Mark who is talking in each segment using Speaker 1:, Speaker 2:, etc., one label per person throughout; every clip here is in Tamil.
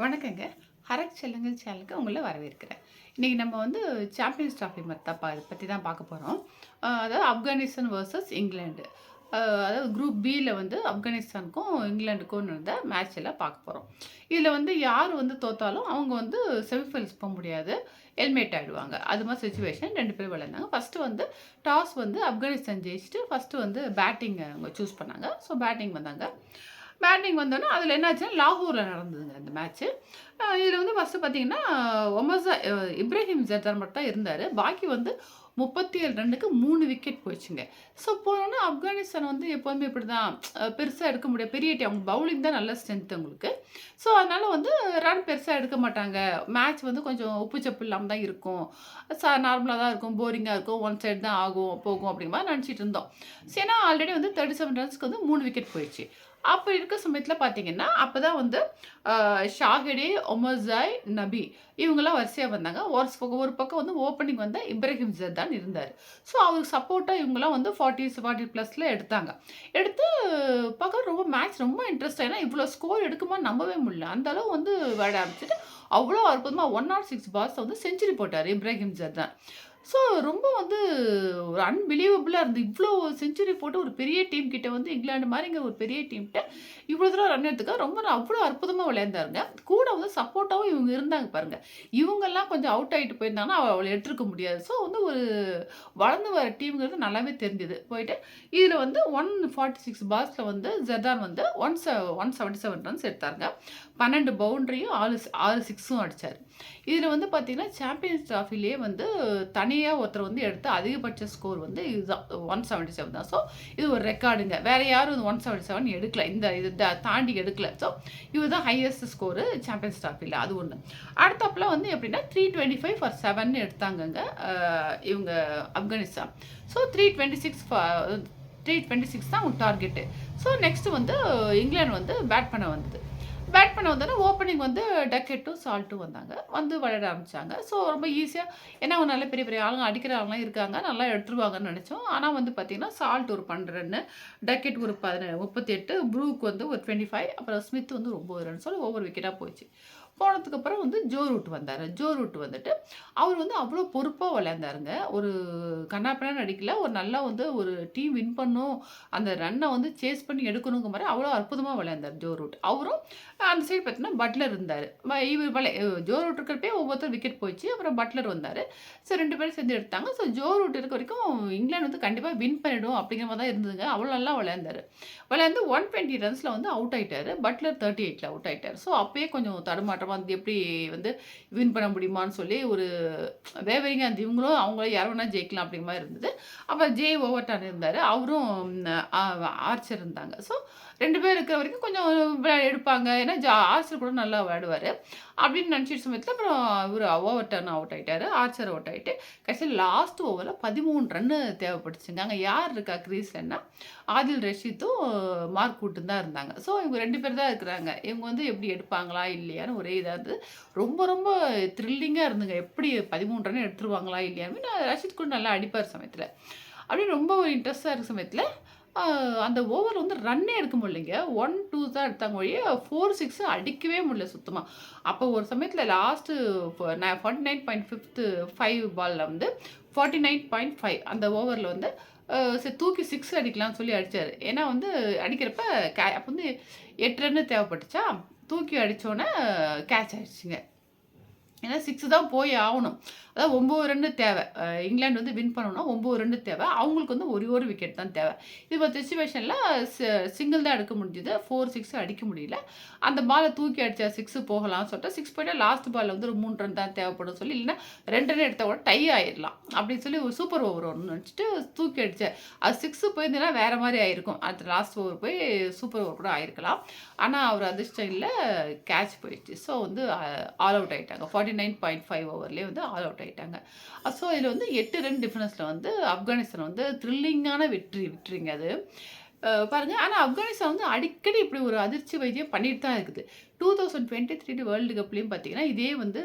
Speaker 1: வணக்கங்க. ஹரக் செல்லுங்கள் சேனலுக்கு உங்களை வரவேற்கிறேன். இன்றைக்கி நம்ம வந்து சாம்பியன்ஸ் ட்ராஃபி மத்தப்பா இதை பற்றி தான் பார்க்க போகிறோம் அதாவது ஆப்கானிஸ்தான் வர்சஸ் இங்கிலாண்டு அதாவது குரூப் பியில் வந்து ஆப்கானிஸ்தானுக்கும் இங்கிலாந்துக்கும் இருந்த மேட்ச் எல்லாம் பார்க்க போகிறோம் இதில் வந்து யார் வந்து தோத்தாலும் அவங்க வந்து செமிஃபைனல்ஸ் போக முடியாது. ஹெல்மெட் ஆகிடுவாங்க அது மாதிரி சுச்சுவேஷன் ரெண்டு பேரும் விளையாண்டாங்க ஃபஸ்ட்டு வந்து டாஸ் வந்து ஆப்கானிஸ்தான் ஜெயிச்சுட்டு ஃபஸ்ட்டு வந்து பேட்டிங் அவங்க சூஸ் பண்ணாங்க. ஸோ பேட்டிங் வந்தாங்க. பேட்டிங் வந்தோன்னா அதில் என்னாச்சுன்னா லாகூரில் நடந்ததுங்க இந்த மேட்ச்சு இதில் வந்து ஃபஸ்ட்டு பார்த்தீங்கன்னா ஒமசா இப்ராஹிம் ஜர்தார் மட்டும் தான் இருந்தார். பாக்கி வந்து முப்பத்தி ஏழு ரன்னுக்கு மூணு விக்கெட் போயிடுச்சுங்க. ஸோ போனோன்னா ஆப்கானிஸ்தான் வந்து எப்போதுமே இப்படி தான் பெருசாக எடுக்க முடியாது. பெரிய டீம் அவங்க பவுலிங் தான் நல்ல ஸ்ட்ரென்த் அவங்களுக்கு. ஸோ அதனால் வந்து ரன் பெருசாக எடுக்க மாட்டாங்க. மேட்ச் வந்து கொஞ்சம் உப்பு சப்பு இல்லாமல் தான் இருக்கும். சா நார்மலாக தான் இருக்கும். போரிங்காக இருக்கும். ஒன் சைடு தான் ஆகும் போகும் அப்படிங்கிற மாதிரி நினச்சிட்டு இருந்தோம். சரி, ஏன்னா ஆல்ரெடி வந்து தேர்ட்டி செவன் ரன்ஸ்க்கு வந்து மூணு விக்கெட் போயிடுச்சு. அப்போ இருக்க சமயத்தில் பார்த்தீங்கன்னா அப்போ தான் வந்து ஷாகிடி ஒமர்ஜாய் நபி இவங்கெல்லாம் வரிசையாக வந்தாங்க. ஒரு பக்கம் ஒரு பக்கம் வந்து ஓப்பனிங் வந்த இப்ராஹிம் ஜர்தான் இருந்தார். ஸோ அவருக்கு சப்போர்ட்டாக இவங்கெல்லாம் வந்து ஃபார்ட்டி ஃபார்ட்டி ப்ளஸில் எடுத்தாங்க. எடுத்து பார்க்க ரொம்ப மேட்ச் ரொம்ப இன்ட்ரெஸ்ட் ஏன்னா இவ்வளோ ஸ்கோர் எடுக்குமா நம்பவே முடியல. அந்த அளவு வந்து விளையாட ஆரம்பிச்சிட்டு அவ்வளோ அற்புதமாக ஒன் நாட் சிக்ஸ் பால்ஸை வந்து செஞ்சுரி போட்டார் இப்ராஹிம் ஜர்தான். ஸோ ரொம்ப வந்து ஒரு அன்பிலீவபிளாக இருந்து இவ்வளோ செஞ்சுரி போட்டு ஒரு பெரிய டீம் கிட்ட வந்து இங்கிலாந்து மாதிரிங்கிற ஒரு பெரிய டீம்கிட்ட இவ்வளோ தூரம் ரன் எடுத்துக்க ரொம்ப அவ்வளோ அற்புதமாக விளையாண்டாருங்க. கூட வந்து சப்போர்ட்டாகவும் இவங்க இருந்தாங்க பாருங்கள் இவங்கெல்லாம் கொஞ்சம் அவுட் ஆகிட்டு போயிருந்தாங்கன்னா அவளை எடுத்துருக்க முடியாது. ஸோ வந்து ஒரு வளர்ந்து வர டீம்ங்கிறது நல்லாவே தெரிஞ்சுது. போயிட்டு இதில் வந்து ஒன் ஃபார்ட்டி சிக்ஸ் பால்ஸில் வந்து ஜர்தான் வந்து ஒன் செ ஒன் செவன்ட்டி செவன் ரன்ஸ் எடுத்தாருங்க. பன்னெண்டு பவுண்டரியும் ஆறு ஆறு சிக்ஸ் சிக்ஸும் அடித்தார் இதில் வந்து பார்த்தீங்கன்னா சாம்பியன்ஸ் ட்ராஃபிலே வந்து தனியாக ஒருத்தர் வந்து எடுத்து அதிகபட்ச ஸ்கோர் வந்து இதுதான். ஒன் செவன்ட்டி செவன் தான். ஸோ இது ஒரு ரெக்கார்டுங்க வேறு யாரும் ஒன் செவன்ட்டி செவன் எடுக்கல. இந்த இது தாண்டி எடுக்கல. ஸோ இவர் தான் ஹையஸ்ட் ஸ்கோரு சாம்பியன்ஸ் ட்ராஃபியில் அது ஒன்று அடுத்தப்பில் வந்து எப்படின்னா three twenty five for seven எடுத்தாங்கங்க. இவங்க Afghanistan. So three twenty six three twenty six தான் அவங்க டார்கெட்டு ஸோ நெக்ஸ்ட் வந்து இங்கிலாந்து வந்து பேட் பண்ண வந்தது. பேட் பண்ண வந்தோடனே ஓப்பனிங் வந்து டக்கெட்டும் சால்ட்டும் வந்தாங்க. வந்து விளையாட ஆரம்பித்தாங்க ஸோ ரொம்ப ஈஸியாக ஏன்னா அவங்க நல்ல பெரிய பெரிய ஆளுங்க அடிக்கிற ஆளுங்க இருக்காங்க. நல்லா எடுத்துருவாங்கன்னு நினச்சோம். ஆனால் வந்து பார்த்திங்கன்னா சால்ட் ஒரு பன்னெண்டு டக்கெட் ஒரு பதினெட்டு முப்பத்தி எட்டு ப்ரூக் வந்து ஒரு டுவெண்ட்டி ஃபைவ் அப்புறம் ஸ்மித் வந்து ஒரு ஒம்பது சொல்லி ஒவ்வொரு விக்கெட்டாக போச்சு. போனதுக்கப்புறம் வந்து ஜோ ரூட் வந்தார். ஜோ ரூட் வந்துட்டு அவர் வந்து அவ்வளோ பொறுப்பாக விளையாண்டாருங்க. ஒரு கண்ணாப்பினா அடிக்கல ஒரு நல்லா வந்து ஒரு டீம் வின் பண்ணும். அந்த ரன்னை வந்து சேஸ் பண்ணி எடுக்கணுங்க மாதிரி அவ்வளோ அற்புதமாக விளையாண்டார் ஜோ ரூட். அவரும் அந்த சைடு பார்த்தீங்கன்னா பட்லர் இருந்தார். இவர் விளை ஜோ ரூட் இருக்கிறப்பே ஒவ்வொருத்தர் விக்கெட் போயிடுச்சு. அப்புறம் பட்லர் வந்தார். ஸோ ரெண்டு பேரும் சேர்ந்து எடுத்தாங்க. ஸோ ஜோ ரூட் இருக்க வரைக்கும் இங்கிலாந்து வந்து கண்டிப்பாக வின் பண்ணிடும் அப்படிங்கிற மாதிரி தான் இருந்ததுங்க. அவ்வளோ நல்லா விளையாண்டார். விளையாண்டு ஒன் டுவெண்ட்டி ரன்ஸில் வந்து அவுட் ஆகிட்டார் பட்லர் தேர்ட்டி எயிட்டில் அவுட் ஆகிட்டார் ஸோ அப்போயே கொஞ்சம் தடுமாற்றமாக வந்து எப்படி வந்து வின் பண்ண முடியுமான்னு சொல்லி ஒரு வேவரிங்க அந்த இவங்களும் அவங்களும் யார் வேணால் ஜெயிக்கலாம் அப்படிங்கிற மாதிரி இருந்தது. அப்புறம் ஜே ஓவர்டான் இருந்தார். அவரும் ஆர்ச்சர் இருந்தாங்க. ஸோ ரெண்டு பேர் இருக்கிற வரைக்கும் கொஞ்சம் எடுப்பாங்க. ஏன்னா ஜா ஆர்ச்சர் கூட நல்லா விளையாடுவார். அப்படின்னு நினச்சிட்டு சமயத்தில் அப்புறம் இவர் ஓவர் டர்ன் அவுட் ஆகிட்டார் ஆர்ச்சர் அவுட் ஆகிட்டு கடைசியில் லாஸ்ட் ஓவரில் பதிமூணு ரன்னு தேவைப்பட்டுச்சுங்க. அங்கே யார் இருக்கா கிரீஸ்லன்னா ஆதில் ரஷீத்தும் மார்க் கூட்டும் தான் இருந்தாங்க. ஸோ இவங்க ரெண்டு பேர் தான் இருக்கிறாங்க. இவங்க வந்து எப்படி எடுப்பாங்களா இல்லையான்னு ஒரே இதாக இருந்தது ரொம்ப ரொம்ப த்ரில்லிங்காக இருந்துங்க. எப்படி பதிமூணு ரன் எடுத்துருவாங்களா இல்லையான்னு. நான் ரஷீத் கூட நல்லா அடிப்பார் சமயத்தில். அப்படியே ரொம்ப ஒரு இன்ட்ரெஸ்டாக இருக்க சமயத்தில் அந்த ஓவர் வந்து ரன்னே எடுக்க முடியலைங்க. ஒன் டூ தான் எடுத்தாங்க ஒழிய ஃபோர் சிக்ஸ் அடிக்கவே முடியல சுத்தமாக அப்போ ஒரு சமயத்தில் last forty nine point fifth five பாலில் வந்து ஃபார்ட்டி நைன் பாயிண்ட் ஃபைவ் அந்த ஓவரில் வந்து சரி தூக்கி சிக்ஸ் அடிக்கலாம்னு சொல்லி அடித்தார் ஏன்னா வந்து அடிக்கிறப்ப கே அப்போ வந்து எட்டு ரன்னு தேவைப்பட்டுச்சா? தூக்கி அடித்தோன்னே கேட்ச் ஆயிடுச்சுங்க. ஏன்னா சிக்ஸ் தான் போய் ஆகணும். அதாவது ஒம்பது ரன்னு தேவை. இங்கிலாந்து வந்து வின் பண்ணணும்னா ஒம்பது ரெண்டு தேவை. அவங்களுக்கு வந்து ஒரு ஒரு விக்கெட் தான் தேவை. இப்போ சுச்சுவேஷனில் சிங்கிள் தான் எடுக்க முடிஞ்சுது. ஃபோர் சிக்ஸ் அடிக்க முடியல. அந்த பாலை தூக்கி அடிச்சா சிக்ஸ் போகலாம்னு சொல்லிட்டு சிக்ஸ் போயிட்டா லாஸ்ட் பாலில் வந்து ஒரு மூணு ரன் தான் தேவைப்படும் சொல்லி இல்லைன்னா ரெண்டு ரன் எடுத்தால் கூட டை ஆயிடலாம். அப்படின்னு சொல்லி ஒரு சூப்பர் ஓவர் ஒன்று நினச்சிட்டு தூக்கி அடித்தேன் அது சிக்ஸ் போயிருந்தேன்னா வேறு மாதிரி ஆயிருக்கும். அடுத்த லாஸ்ட் ஓவர் போய் சூப்பர் ஓவர் கூட ஆயிருக்கலாம். ஆனால் அவர் அதிர்ஷ்டம் இல்லை கேட்ச் போயிடுச்சு. ஸோ வந்து ஆல் அவுட் ஆயிட்டாங்க. ஃபார்ட்டி நைன் பாயிண்ட் ஃபைவ் ஓவர்லேயே வந்து ஆல் அவுட் ஆயிட்டாங்க. ஸோ இதில் வந்து எட்டு ரன் டிஃபரன்ஸில் வந்து ஆப்கானிஸ்தான் வந்து த்ரில்லிங்கான வெற்றி விட்டுருங்க அது. பாருங்கள் ஆனால் ஆப்கானிஸ்தான் வந்து அடிக்கடி இப்படி ஒரு அதிர்ச்சி வைத்தியம் பண்ணிட்டு தான் இருக்குது. Two thousand twenty three world கப்லேயும் பார்த்தீங்கன்னா இதே வந்து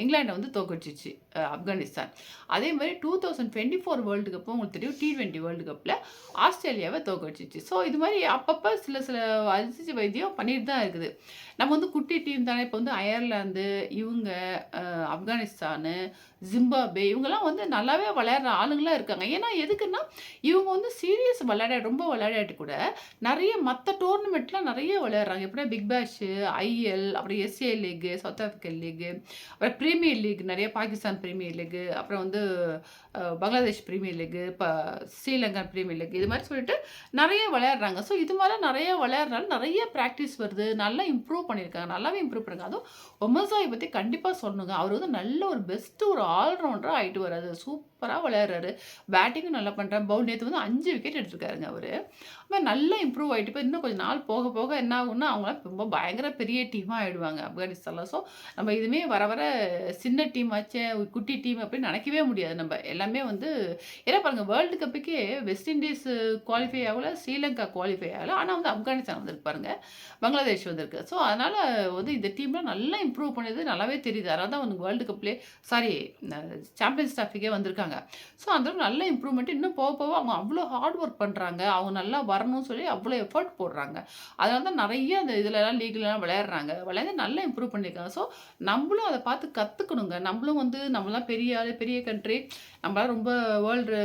Speaker 1: இங்கிலாண்டை வந்து தோக்கடிச்சிச்சு ஆப்கானிஸ்தான். அதே மாதிரி two thousand twenty four world கப்பும் உங்களுக்கு தெரியும் டி டுவெண்ட்டி வேர்ல்டு கப்பில் ஆஸ்திரேலியாவை தோக்கடிச்சிச்சு ஸோ இது மாதிரி அப்பப்போ சில சில அதிர்ச்சி வைத்தியம் பண்ணிட்டு தான் இருக்குது. நம்ம வந்து குட்டி டீம் தானே இப்போ வந்து அயர்லாந்து இவங்க ஆப்கானிஸ்தானு ஜிம்பாபே இவங்கெல்லாம் வந்து நல்லாவே விளையாடுற ஆளுங்களாம் இருக்காங்க. ஏன்னா எதுக்குன்னா இவங்க வந்து சீரியஸ் விளையாட ரொம்ப விளையாடிட்டு கூட நிறைய மற்ற டோர்னமெண்ட்லாம் நிறைய விளையாடுறாங்க. எப்படின்னா பிக் பேஷ் ஐஎல் அப்புறம் SA league South African league அப்புறம் ப்ரீமியர் லீக் நிறைய பாகிஸ்தான் ப்ரீமியர் லீகு அப்புறம் வந்து பங்களாதேஷ் ப்ரீமியர் லீக் இப்போ ஸ்ரீலங்கா ப்ரீமியர் லீக் இது மாதிரி சொல்லிட்டு நிறைய விளையாடுறாங்க. ஸோ இது மாதிரி நிறைய விளையாடுறாலும் நிறைய ப்ராக்டிஸ் வருது. நல்லா இம்ப்ரூவ் பண்ணியிருக்காங்க. நல்லாவே இம்ப்ரூவ் பண்ணுங்க அதுவும் ஒமசாயை பற்றி கண்டிப்பாக சொல்லணுங்க. அவர் வந்து நல்ல ஒரு பெஸ்ட்டு ஒரு ஆல்ரவுண்டராக ஆகிட்டு வராது சூப்பராக விளையாடுறாரு. பேட்டிங்கும் நல்லா பண்ணுறாரு பவுல் நேற்று வந்து அஞ்சு விக்கெட் எடுத்துருக்காருங்க அவர். அப்போ நல்லா இம்ப்ரூவ் ஆகிட்டு இப்போ இன்னும் கொஞ்சம் நாள் போக போக என்ன ஆகும்னா அவங்களாம் ரொம்ப பயங்கர பெரிய டீமாக ஆகிடுவாங்க ஆப்கானிஸ்தானில் ஸோ நம்ம இதுவுமே வர வர சின்ன டீம் ஆச்சே குட்டி டீம் அப்படின்னு நினைக்கவே முடியாது நம்ம. எல்லாமே வந்து ஏன்னா பாருங்கள் வேர்ல்டு கப்புக்கே வெஸ்ட் இண்டீஸ் குவாலிஃபை ஆகல ஸ்ரீலங்கா குவாலிஃபை ஆகலை. ஆனால் வந்து ஆப்கானிஸ்தான் வந்திருப்பாருங்க பங்களாதேஷ் வந்திருக்கு. ஸோ அதனால் வந்து இந்த டீம்லாம் நல்லா இம்ப்ரூவ் பண்ணுது நல்லாவே தெரியுது. அதனால் தான் வந்து வேர்ல்டு கப்லேயே சாரி சாம்பியன்ஸ் ட்ராஃபிக்கே வந்திருக்காங்க. ஸோ அந்த நல்ல இம்ப்ரூவ்மெண்ட் இன்னும் போக போக அவங்க அவ்வளோ ஹார்ட் ஒர்க் பண்ணுறாங்க அவங்க நல்லா வரணும்னு சொல்லி அவ்வளோ எஃபர்ட் போடுறாங்க. அதனால தான் நிறைய அந்த இதிலலாம் லீக்லலாம் விளையாடுறாங்க. விளையாண்டு நல்லா இம்ப்ரூவ் பண்ணியிருக்காங்க. ஸோ நம்மளும் அதை பார்த்து கற்றுக்கணுங்க நம்மளும் வந்து நம்மளாம் பெரிய ஆள் பெரிய கண்ட்ரி நம்மளாம் ரொம்ப வேர்ல்டு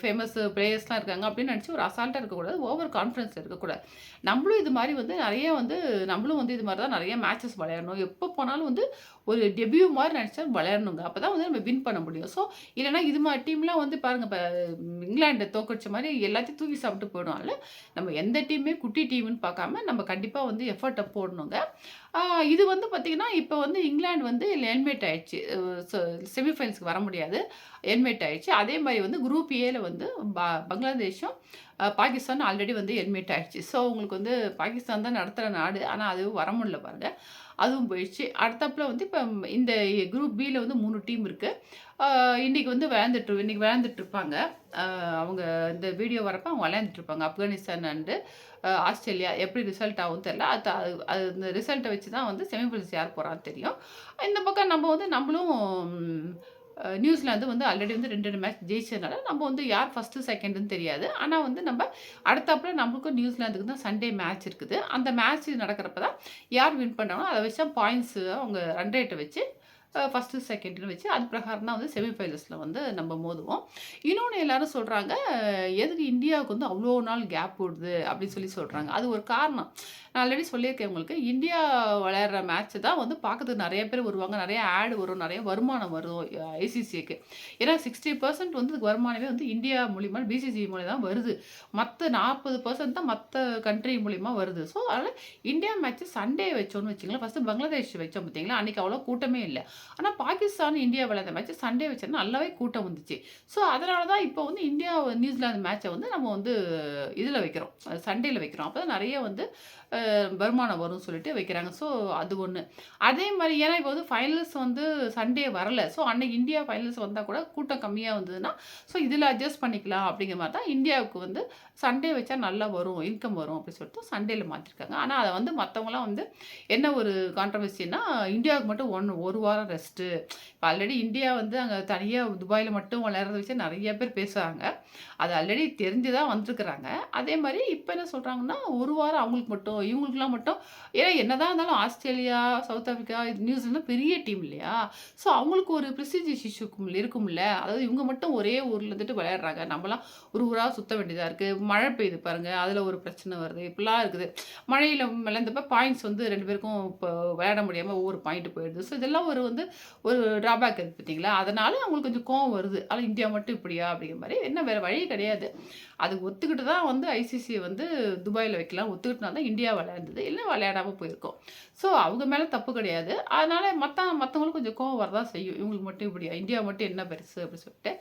Speaker 1: ஃபேமஸ் பிளேயர்ஸ்லாம் இருக்காங்க அப்படின்னு நினச்சி ஒரு அசால்ட்டாக இருக்கக்கூடாது. ஓவர் கான்ஃபிடன்ஸ் இருக்கக்கூடாது. நம்மளும் இது மாதிரி வந்து நிறைய வந்து நம்மளும் வந்து இது மாதிரி தான் நிறைய மேட்சஸ் விளையாடணும். எப்போ போனாலும் வந்து ஒரு டெபியூ மாதிரி நினச்சா விளையாடணுங்க. அப்போ தான் வந்து நம்ம வின் பண்ண முடியும். ஸோ இல்லைனா இது மாதிரி டீம்லாம் வந்து பாருங்கள் இப்போ இங்கிலாண்டை தோக்கடிச்ச மாதிரி எல்லாத்தையும் தூக்கி சாப்பிட்டு போயிடும்ல நம்ம எந்த டீமே குட்டி டீம்னு பார்க்காம நம்ம கண்டிப்பாக வந்து எஃபர்ட்டை போடணுங்க. இது வந்து பார்த்திங்கன்னா இப்போ வந்து இங்கிலாந்து வந்து எல்மேட் ஆயிடுச்சு. செமிஃபைனல்ஸ்க்கு வர முடியாது. எல்மேட் ஆயிடுச்சு. அதே மாதிரி வந்து குரூப் ஏல வந்து பங்களாதேஷும் பாகிஸ்தான் ஆல்ரெடி வந்து எல்மேட் ஆயிடுச்சு. ஸோ உங்களுக்கு வந்து பாகிஸ்தான் தான் நடத்துகிற நாடு. ஆனால் அது வர முடியல பாருங்கள் அதுவும் போயிடுச்சு. அடுத்தப்பில் வந்து இப்போ இந்த குரூப் பியில் வந்து மூணு டீம் இருக்குது இன்றைக்கி வந்து விளையாண்டுட்டு இன்றைக்கி விளையாண்டுட்ருப்பாங்க அவங்க இந்த வீடியோ வரப்போ அவங்க விளையாண்டுட்ருப்பாங்க ஆப்கானிஸ்தான் அண்டு ஆஸ்திரேலியா எப்படி ரிசல்ட் ஆகும் தெரில அது அது இந்த ரிசல்ட்டை வச்சு தான் வந்து செமிஃபைனல்ஸ் யார் போகிறான்னு தெரியும். இந்த பக்கம் நம்ம வந்து நம்மளும் நியூசிலாந்து வந்து ஆல்ரெடி வந்து ரெண்டு ரெண்டு மேட்ச் ஜெயிச்சதுனால நம்ம வந்து யார் ஃபஸ்ட்டு செகண்டுன்னு தெரியாது. ஆனால் வந்து நம்ம அடுத்தாப்பில் நம்மளுக்கும் நியூசிலாந்துக்கு தான் சண்டே மேட்ச் இருக்குது. அந்த மேட்ச் நடக்கிறப்ப தான் யார் வின் பண்ணுறாங்களோ அதை வச்சா பாயிண்ட்ஸு அவங்க ரன் ரேட்டை வச்சு ஃபஸ்ட்டு செகண்ட்னு வச்சு அது பிரகாரம் தான் வந்து செமிஃபைனல்ஸில் வந்து நம்ம மோதுவோம். இன்னொன்று எல்லாரும் சொல்கிறாங்க எதுக்கு இந்தியாவுக்கு வந்து அவ்வளோ நாள் கேப் போடுது அப்படின்னு சொல்லி சொல்கிறாங்க அது ஒரு காரணம். நான் ஆல்ரெடி சொல்லியிருக்கேன் உங்களுக்கு. இந்தியா விளையாடுற மேட்ச்சு தான் வந்து பார்க்கறதுக்கு நிறைய பேர் வருவாங்க. நிறைய ஆடு வரும். நிறைய வருமானம் வரும் ஐசிசிக்கு ஏன்னா சிக்ஸ்டி பர்சன்ட் வந்து வருமானமே வந்து இந்தியா மூலிமா பிசிசி மூலியம் தான் வருது. மற்ற நாற்பது பர்சன்ட் தான் மற்ற கண்ட்ரி மூலிமா வருது. ஸோ அதனால் இந்தியா மேட்ச்சு சண்டே வச்சோன்னு வச்சிங்களேன் ஃபஸ்ட்டு பங்களாதேஷ் வச்சோம் பார்த்தீங்களா? அன்றைக்கி அவ்வளோ கூட்டமே இல்லை. ஆனால் பாகிஸ்தான் இந்தியா விளையாட மேட்ச் சண்டே வச்சா நல்லாவே கூட்டம் வந்துச்சு. ஸோ அதனால தான் இப்போ வந்து இந்தியா நியூசிலாந்து மேட்சை வந்து நம்ம வந்து இதில் வைக்கிறோம். சண்டேயில் வைக்கிறோம். அப்போ தான் நிறைய வந்து வருமானம் வரும்னு சொல்லிட்டு வைக்கிறாங்க. ஸோ அது ஒன்று அதே மாதிரி ஏன்னா இப்போ வந்து ஃபைனல்ஸ் வந்து சண்டே வரல. ஸோ அன்னைக்கு இந்தியா ஃபைனல்ஸ் வந்தால் கூட கூட்டம் கம்மியாக வந்ததுன்னா ஸோ இதில் அட்ஜஸ்ட் பண்ணிக்கலாம் அப்படிங்கிற மாதிரி தான் இந்தியாவுக்கு வந்து சண்டே வச்சா நல்லா வரும் இன்கம் வரும் அப்படின்னு சொல்லிட்டு சண்டேயில் மாற்றிருக்காங்க ஆனால் அதை வந்து மற்றவங்களாம் வந்து என்ன ஒரு கான்ட்ரவர்சின்னா இந்தியாவுக்கு மட்டும் ஒன் ஒரு வாரம் ரெஸ்ட்டு இப்போ ஆல்ரெடி இந்தியா வந்து அங்கே தனியாக துபாயில் மட்டும் விளையாடுறத வச்சு நிறைய பேர் பேசுகிறாங்க அது ஆல்ரெடி தெரிஞ்சு தான் வந்திருக்கிறாங்க. அதே மாதிரி இப்போ என்ன சொல்கிறாங்கன்னா ஒரு வாரம் அவங்களுக்கு மட்டும் இவங்களுக்குலாம் மட்டும் ஏன்னா என்னதான் இருந்தாலும் ஆஸ்திரேலியா சவுத் ஆஃப்ரிக்கா நியூசிலாந்து பெரிய டீம் இல்லையா? ஸோ அவங்களுக்கு ஒரு ப்ரெஸ்டீஜியஸ் இஷ்யூக்கும் இருக்கும்ல. அதாவது இவங்க மட்டும் ஒரே ஊரில் இருந்துட்டு விளையாடுறாங்க. நம்மலாம் ஒரு ஊராக சுத்த வேண்டியதாக இருக்குது மழை பெய்யுது பாருங்கள் அதில் ஒரு பிரச்சனை வருது. இப்படிலாம் இருக்குது. மழையில் விளையாண்டப்ப பாயிண்ட்ஸ் வந்து ரெண்டு பேருக்கும் இப்போ விளையாட முடியாமல் ஒவ்வொரு பாயிண்ட் போயிடுது. ஸோ இதெல்லாம் ஒரு வந்து ஒரு ட்ராபேக் இருக்குது பார்த்தீங்களா? அதனால அவங்களுக்கு கொஞ்சம் கோவம் வருது. ஆனால் இந்தியா மட்டும் இப்படியா? அப்படிங்கிற மாதிரி என்ன வேறு வழி கிடையாது. அது ஒத்துக்கிட்டு தான் வந்து ஐசிசியை வந்து துபாயில் வைக்கலாம். ஒத்துக்கிட்டுனா தான் இந்தியா விளையாண்டது இல்லை விளையாடாமல் போயிருக்கோம். ஸோ அவங்க மேலே தப்பு கிடையாது. அதனால் மற்ற மற்றவங்களுக்கு கொஞ்சம் கோவம் வரதான் செய்யும். இவங்களுக்கு மட்டும் இப்படியா? இந்தியா மட்டும் என்ன பெருசு? அப்படின்னு சொல்லிட்டு.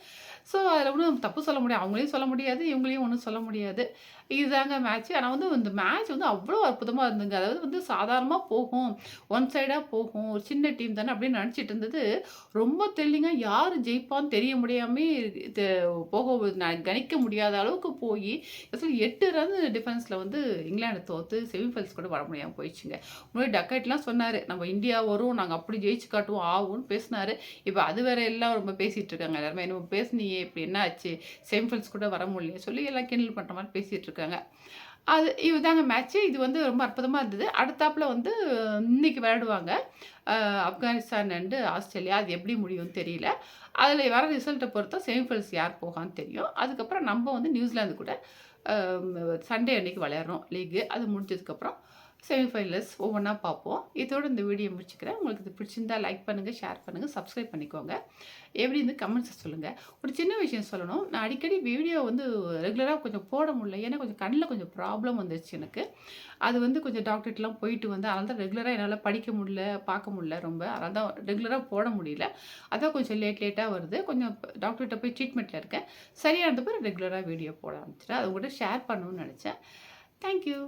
Speaker 1: ஸோ அதில் ஒன்றும் தப்பு சொல்ல முடியாது. அவங்களையும் சொல்ல முடியாது. இவங்களையும் ஒன்றும் சொல்ல முடியாது. இதுதாங்க மேட்ச். ஆனால் வந்து இந்த மேட்ச் வந்து அவ்வளோ அற்புதமாக இருந்ததுங்க. அதாவது வந்து சாதாரணமாக போகும். ஒன் சைடாக போகும். ஒரு சின்ன டீம் தானே அப்படின்னு நினச்சிட்டு இருந்தது. ரொம்ப த்ரில்லிங்கா யார் ஜெயிப்பான்னு தெரிய முடியாமே போக கணிக்க முடியாத அளவுக்கு போய் ஆக்சுவலி 8 ரன் டிஃபென்ஸில் வந்து இங்கிலாந்து தோற்று செமிஃபைனல்ஸ் கூட வர முடியாமல் போயிடுச்சுங்க. முன்னாடி டக்கெட்லாம் சொன்னார் நம்ம இந்தியா வரும். நாங்கள் அப்படி ஜெயிச்சு காட்டுவோம். ஆகும்னு பேசினாரு. இப்போ அது வேற எல்லாம் ரொம்ப பேசிகிட்டு இருக்காங்க. எல்லாருமே என்னமோ பேசினியே இப்படி என்ன ஆச்சு? செமிஃபைனல்ஸ் கூட வர முடியல சொல்லி எல்லாம் கிண்டல் பண்ணுற மாதிரி பேசிகிட்டு இருக்காங்க. அது இதுதாங்க மேட்ச்சு. இது வந்து ரொம்ப அற்புதமாக இருந்தது. அடுத்தாப்பில் வந்து இன்னைக்கு விளையாடுவாங்க. Afghanistan and Australia. அது எப்படி முடியும்னு தெரியல. அதில் வர ரிசல்ட்டை பொறுத்த செமிஃபைனல்ஸ் யார் போகான்னு தெரியும். அதுக்கப்புறம் நம்ம வந்து நியூசிலாந்து கூட சண்டே அன்னைக்கு விளையாடுறோம் லீக்கு அது முடிஞ்சதுக்கப்புறம் செமிஃபைனல்ஸ் ஒவ்வொன்றா பார்ப்போம். இதோட இந்த வீடியோ முடிச்சுக்கிறேன். உங்களுக்கு இது பிடிச்சிருந்தா லைக் பண்ணுங்கள் ஷேர் பண்ணுங்கள் சப்ஸ்கிரைப் பண்ணிக்கோங்க. எப்படி இருந்து கமெண்ட்ஸை சொல்லுங்கள் ஒரு சின்ன விஷயம் சொல்லணும். நான் அடிக்கடி வீடியோ வந்து ரெகுலராக கொஞ்சம் போட முடியல. ஏன்னா கொஞ்சம் கண்ணில் கொஞ்சம் ப்ராப்ளம் வந்துருச்சு எனக்கு. அது வந்து கொஞ்சம் டாக்டர்கிட்டலாம் போயிட்டு வந்து அதனால தான் ரெகுலராக என்னால் படிக்க முடியல, பார்க்க முடியல ரொம்ப. அதனால தான் ரெகுலராக போட முடியல. அதான் கொஞ்சம் லேட் லேட்டாக வருது. கொஞ்சம் டாக்டர்கிட்ட போய் ட்ரீட்மெண்ட்டில் இருக்கேன். சரியானது பிறகு ரெகுலராக வீடியோ போட ஆரம்பிச்சிட்டேன் அதை கூட ஷேர் பண்ணணும்னு நினச்சேன். Thank you.